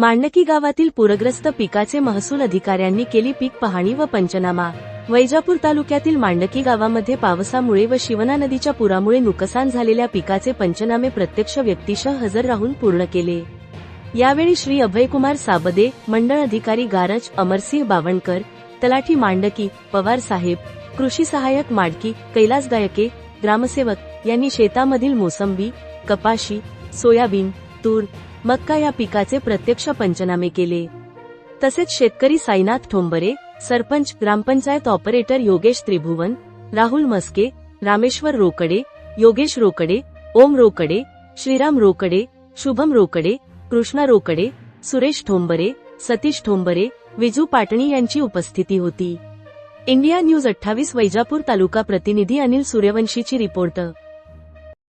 मांडकी गावातील पूरग्रस्त पिकाचे महसूल अधिकाऱ्यांनी केली पीक पाहणी व पंचनामा. वैजापूर तालुक्यातील मांडकी गावामध्ये पावसामुळे व शिवना नदीच्या पुरामुळे नुकसान झालेल्या पिकाचे पंचनामे प्रत्यक्ष व्यक्तिशः हजर राहून पूर्ण केले. यावेळी श्री अभयकुमार साबदे मंडळ अधिकारी गारज अमरसिंह बावणकर तलाठी मांडकी पवार साहेब कृषी सहाय्यक माडकी कैलास गायके ग्रामसेवक यांनी शेतामधील मोसंबी कपाशी सोयाबीन तूर मक्का या पिकाचे प्रत्यक्ष पंचनामे केले. तसेच शेतकरी साईनाथ ठोंबरे सरपंच ग्रामपंचायत ऑपरेटर योगेश त्रिभुवन राहुल मस्के रामेश्वर रोकडे योगेश रोकडे ओम रोकडे श्रीराम रोकडे शुभम रोकडे कृष्णा रोकडे सुरेश ठोंबरे सतीश ठोंबरे विजू पाटणी यांची उपस्थिती होती. इंडिया न्यूज अठ्ठावीस वैजापूर तालुका प्रतिनिधी अनिल सूर्यवंशीची रिपोर्ट.